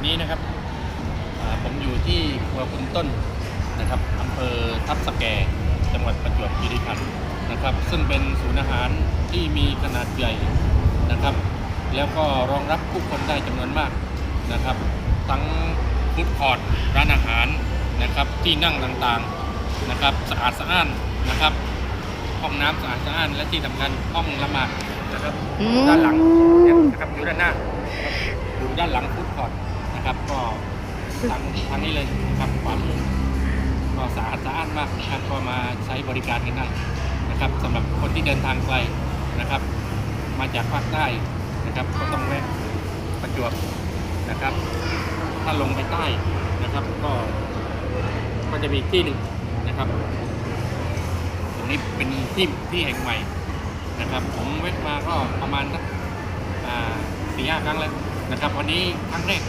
วันนี้นะครับอ่าผมอยู่ที่ครัวคุณต้นนะครับอำเภอทับสแก จังหวัดประจวบคีรีขันธ์นะครับ ซึ่งเป็นศูนย์อาหารที่มีขนาดใหญ่นะครับ แล้วก็รองรับผู้คนได้จำนวนมากนะครับ ทั้งฟุตคอร์ทร้านอาหารนะครับที่นั่งต่างๆนะครับสะอาดสะอ้านนะครับ ห้องน้ำสะอาดสะอ้านและที่สำคัญห้องละหมาดนะครับอืมด้านหลังเนี่ยนะครับอยู่ด้านหน้านะครับอยู่ด้านหลังฟุตคอร์ท นะครับ ก็ทางทางนี้เลยนะครับความือก็สะอาดสะอ้านมากนะครับก็มาใช้บริการกันได้นะครับสำหรับคนที่เดินทางไกลนะครับ มาจากภาคใต้นะครับ ก็ต้องแวะประจวบนะครับ ถ้าลงไปใต้นะครับ ก็ก็จะมีที่หนึ่งนะครับ ตรงนี้เป็นที่ที่แห่งใหม่นะครับ ผมเวทมาก็ประมาณสักสี่ห้าครั้งแล้วนะครับ วันนี้ครั้งแรก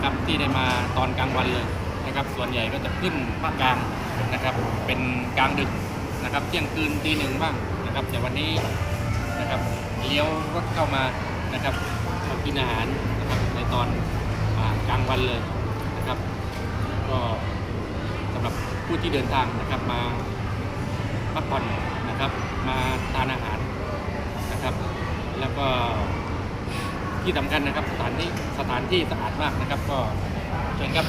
นะครับที่ได้มาตอนกลางวันเลยนะครับ ส่วนใหญ่ก็จะขึ้นภาคกลางนะครับ เป็นกลางดึกนะครับเที่ยงคืนตีหนึ่งบ้างนะครับ แต่วันนี้นะครับเลี้ยวรถเข้ามานะครับมากินอาหารนะครับในตอนกลางวันเลยนะครับ ก็สำหรับผู้ที่เดินทางนะครับมาพักผ่อนนะครับ มาทานอาหารนะครับ แล้วก็ ที่สำคัญนะครับสถานที่สถานที่สะอาดมากนะครับ ก็เชิญครับ